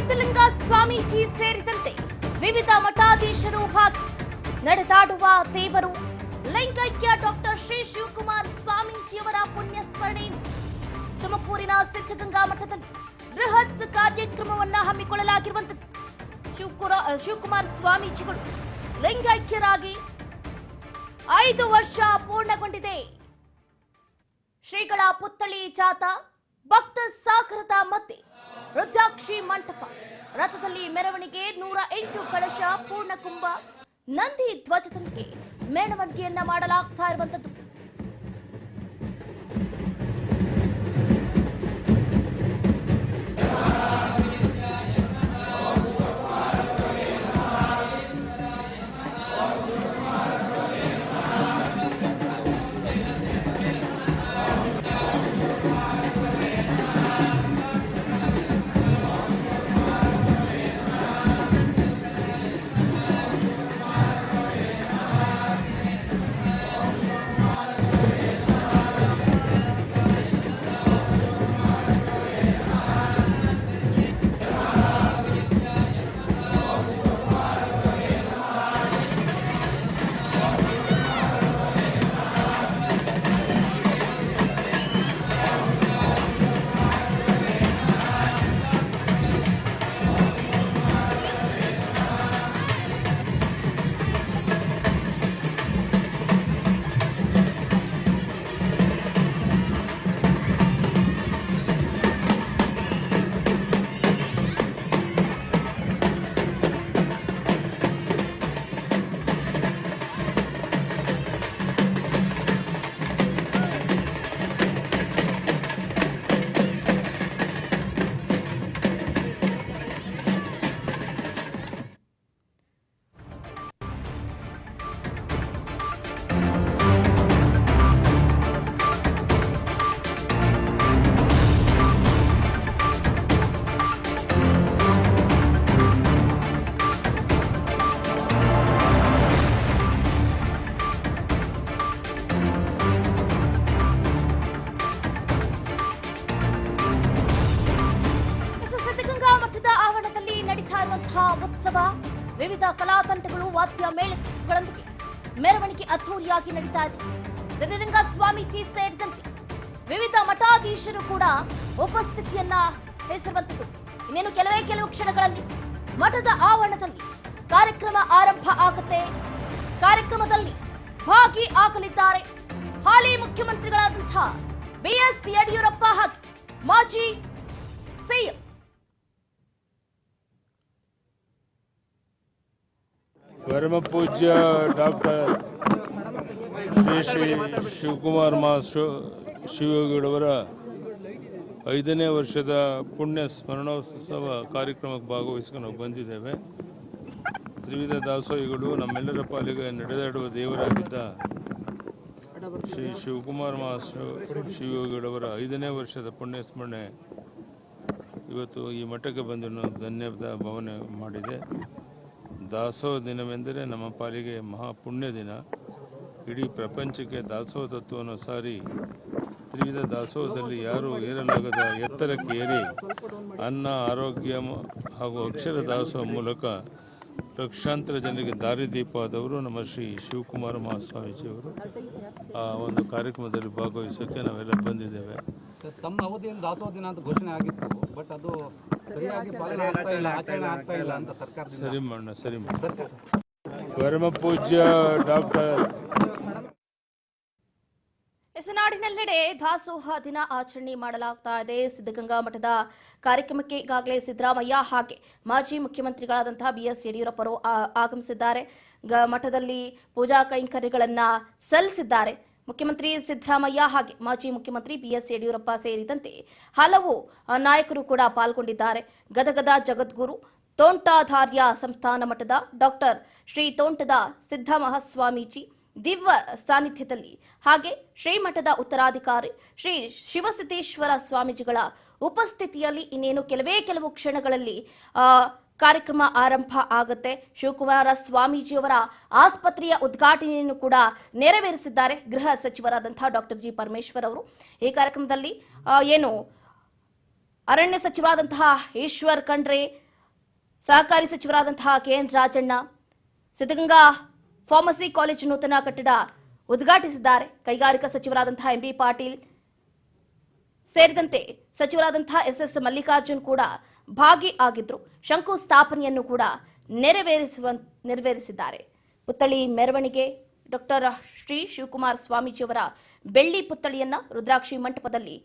ಸಿದ್ಧಲಿಂಗ ಸ್ವಾಮೀಜಿ ಸೇರಿದಂತೆ ವಿವಿಧ ಮಠಾಧೀಶರು ಭಾಗಿ ನಡೆದಾಡುವ ದೇವರು ಲಿಂಗೈಕ್ಯ ಡಾಕ್ಟರ್ ಶ್ರೀ ಶಿವಕುಮಾರ್ ಸ್ವಾಮೀಜಿಯವರ ಸ್ಮರಣೆಯಿಂದ ತುಮಕೂರಿನ ಸಿದ್ಧಗಂಗಾ ಮಠದಲ್ಲಿ ಬೃಹತ್ ಕಾರ್ಯಕ್ರಮವನ್ನ ಶಿವಕುರ ಶಿವಕುಮಾರ್ ಸ್ವಾಮೀಜಿಗಳು ಲಿಂಗೈಕ್ಯರಾಗಿ ಐದು ವರ್ಷ ಪೂರ್ಣಗೊಂಡಿದೆ. ಶ್ರೀಗಳ ಪುತ್ಥಳಿ ಜಾತ ಭಕ್ತ ಸಾಗರದ ಮಧ್ಯೆ. ರುದ್ರಾಕ್ಷಿ ಮಂಟಪ. ರಥದಲ್ಲಿ ಮೆರವಣಿಗೆ ನೂರ ಎಂಟು ಕಳಶ ಪೂರ್ಣ ಕುಂಭ ನಂದಿ ಧ್ವಜದೊಂದಿಗೆ ಮೆರವಣಿಗೆಯನ್ನ ಮಾಡಲಾಗ್ತಾ ಇರುವಂತದ್ದು. ನಡೀತಾ ಇರುವಂತಹ ಉತ್ಸವ ವಿವಿಧ ಕಲಾ ತಂಡಗಳು ವಾದ್ಯ ಮೇಳಗಳೊಂದಿಗೆ ಮೆರವಣಿಗೆ ಅದ್ಧೂರಿಯಾಗಿ ನಡೀತಾ ಇದೆ. ಸಿದ್ಧಲಿಂಗ ಸ್ವಾಮೀಜಿ ಸೇರಿದಂತೆ ವಿವಿಧ ಮಠಾಧೀಶರು ಕೂಡ ಉಪಸ್ಥಿತಿಯನ್ನ ವಹಿಸಿರುವಂತದ್ದು ಇನ್ನೇನು ಕೆಲವೇ ಕೆಲವು ಕ್ಷಣಗಳಲ್ಲಿ ಮಠದ ಆವರಣದಲ್ಲಿ ಕಾರ್ಯಕ್ರಮ ಆರಂಭ ಆಗುತ್ತೆ. ಕಾರ್ಯಕ್ರಮದಲ್ಲಿ ಭಾಗಿ ಆಗಲಿದ್ದಾರೆ. ಹಾಲಿ ಮುಖ್ಯಮಂತ್ರಿಗಳಾದಂತಹ ಬಿಎಸ್ ಯಡಿಯೂರಪ್ಪ ಹಾಗೆ ಮಾಜಿ ಪರಮ ಪೂಜ್ಯ ಡಾಕ್ಟರ್ ಶ್ರೀ ಶ್ರೀ ಶಿವಕುಮಾರ್ ಮಾಸ್ಟರ್ ಶಿವಯೋಗಿಗಳವರ ಐದನೇ ವರ್ಷದ ಪುಣ್ಯ ಸ್ಮರಣೋತ್ಸವ ಕಾರ್ಯಕ್ರಮಕ್ಕೆ ಭಾಗವಹಿಸ್ಕೊಂಡು ನಾವು ಬಂದಿದ್ದೇವೆ. ತ್ರಿವಿಧ ದಾಸೋಹಿಗಳು ನಮ್ಮೆಲ್ಲರ ಪಾಲಿಗೆ ನಡೆದಾಡುವ ದೇವರಾಗಿದ್ದ ಶ್ರೀ ಶಿವಕುಮಾರ್ ಮಾಸ್ಟರ್ ಶಿವಯೋಗಿಗಳವರ ಐದನೇ ವರ್ಷದ ಪುಣ್ಯ ಸ್ಮರಣೆ ಇವತ್ತು ಈ ಮಠಕ್ಕೆ ಬಂದು ಧನ್ಯವಾದ ಭಾವನೆ ಮಾಡಿದೆ. ದಾಸೋಹ ದಿನವೆಂದರೆ ನಮ್ಮ ಪಾಲಿಗೆ ಮಹಾಪುಣ್ಯ ದಿನ ಇಡೀ ಪ್ರಪಂಚಕ್ಕೆ ದಾಸೋಹ ತತ್ವವನ್ನು ಸಾರಿ, ತ್ರಿವಿಧ ದಾಸೋಹದಲ್ಲಿ ಯಾರೂ ಏರಲಾಗದ ಎತ್ತರಕ್ಕೆ ಏರಿ, ಅನ್ನ, ಆರೋಗ್ಯ ಹಾಗೂ ಅಕ್ಷರ ದಾಸೋಹ ಮೂಲಕ ಲಕ್ಷಾಂತರ ಜನರಿಗೆ ದಾರಿದೀಪ ಆದವರು ನಮ್ಮ ಶ್ರೀ ಶಿವಕುಮಾರ ಮಹಾಸ್ವಾಮೀಜಿಯವರು. ಆ ಒಂದು ಕಾರ್ಯಕ್ರಮದಲ್ಲಿ ಭಾಗವಹಿಸೋಕ್ಕೆ ನಾವೆಲ್ಲ ಬಂದಿದ್ದೇವೆ. ತಮ್ಮ ಅವಧಿಯಲ್ಲಿ ದಾಸೋಹ ದಿನ ಅಂತ ಘೋಷಣೆ ಆಗಿತ್ತು. ಬಟ್ ಅದು ಸರಿಯಾಗಿ ಪಾಲನೆ ಆಗ್ತಾ ಇಲ್ಲ ಆಚರಣೆ ಆಗ್ತಾ ಇಲ್ಲ ಅಂತ ಸರ್ಕಾರದಿಂದ. ಸರಿ ಮಾಡೋಣ ಸರಿ ಮಾಡೋಣ ಪರಮ ಪೂಜ್ಯ ಡಾಕ್ಟರ್ ಹೆಸನಾಡಿನೆಲ್ಲೆಡೆ ದಾಸೋಹ ದಿನ ಆಚರಣೆ ಮಾಡಲಾಗ್ತಾ ಇದೆ. ಸಿದ್ಧಗಂಗಾ ಮಠದ ಕಾರ್ಯಕ್ರಮಕ್ಕೆ ಈಗಾಗಲೇ ಸಿದ್ದರಾಮಯ್ಯ ಹಾಗೆ ಮಾಜಿ ಮುಖ್ಯಮಂತ್ರಿಗಳಾದಂತಹ ಬಿ ಎಸ್ ಯಡಿಯೂರಪ್ಪರು ಆ- ಆಗಮಿಸಿದ್ದಾರೆ. ಗ- ಮಠದಲ್ಲಿ ಪೂಜಾ ಕೈಂಕರ್ಯಗಳನ್ನ ಸಲ್ಲಿಸಿದ್ದಾರೆ. ಮುಖ್ಯಮಂತ್ರಿ ಸಿದ್ದರಾಮಯ್ಯ ಹಾಗೆ ಮಾಜಿ ಮುಖ್ಯಮಂತ್ರಿ ಬಿ ಎಸ್ ಯಡಿಯೂರಪ್ಪ ಸೇರಿದಂತೆ ಹಲವು ನಾಯಕರು ಕೂಡ ಪಾಲ್ಗೊಂಡಿದ್ದಾರೆ. ಗದಗದ ಜಗದ್ಗುರು ತೋಂಟಾಧಾರ್ಯ ಸಂಸ್ಥಾನ ಮಠದ ಡಾಕ್ಟರ್ ಶ್ರೀ ತೋಂಟದ ಸಿದ್ದಮಹಾಸ್ವಾಮೀಜಿ ದಿವ್ಯ ಸಾನ್ನಿಧ್ಯದಲ್ಲಿ ಹಾಗೆ ಶ್ರೀಮಠದ ಉತ್ತರಾಧಿಕಾರಿ ಶ್ರೀ ಶಿವಸಿದ್ದೇಶ್ವರ ಸ್ವಾಮೀಜಿಗಳ ಉಪಸ್ಥಿತಿಯಲ್ಲಿ ಇನ್ನೇನು ಕೆಲವೇ ಕೆಲವು ಕ್ಷಣಗಳಲ್ಲಿ ಕಾರ್ಯಕ್ರಮ ಆರಂಭ ಆಗುತ್ತೆ. ಶಿವಕುಮಾರ ಸ್ವಾಮೀಜಿಯವರ ಆಸ್ಪತ್ರೆಯ ಉದ್ಘಾಟನೆಯನ್ನು ಕೂಡ ನೆರವೇರಿಸಿದ್ದಾರೆ ಗೃಹ ಸಚಿವರಾದಂತಹ ಡಾಕ್ಟರ್ ಜಿ ಪರಮೇಶ್ವರ್ ಅವರು. ಈ ಕಾರ್ಯಕ್ರಮದಲ್ಲಿ ಏನು, ಅರಣ್ಯ ಸಚಿವರಾದಂತಹ ಈಶ್ವರ್ ಖಂಡ್ರೆ, ಸಹಕಾರಿ ಸಚಿವರಾದಂತಹ K N Rajanna, Siddaganga pharmacy college ನೂತನ ಕಟ್ಟಡ ಉದ್ಘಾಟಿಸಿದ್ದಾರೆ. ಕೈಗಾರಿಕಾ ಸಚಿವರಾದಂತಹ ಎಂಬಿ ಪಾಟೀಲ್ ಸೇರಿದಂತೆ ಸಚಿವರಾದಂತಹ ಎಸ್ ಎಸ್ ಮಲ್ಲಿಕಾರ್ಜುನ್ ಕೂಡ ಭಾಗಿ ಆಗಿದ್ರು. ಶಂಕುಸ್ಥಾಪನೆಯನ್ನು ಕೂಡ ನೆರವೇರಿಸುವ ನೆರವೇರಿಸಿದ್ದಾರೆ. ಪುತ್ಥಳಿ ಮೆರವಣಿಗೆ ಡಾಕ್ಟರ್ ಶ್ರೀ ಶಿವಕುಮಾರ್ ಸ್ವಾಮೀಜಿಯವರ ಬೆಳ್ಳಿ ಪುತ್ಥಳಿಯನ್ನ ರುದ್ರಾಕ್ಷಿ ಮಂಟಪದಲ್ಲಿ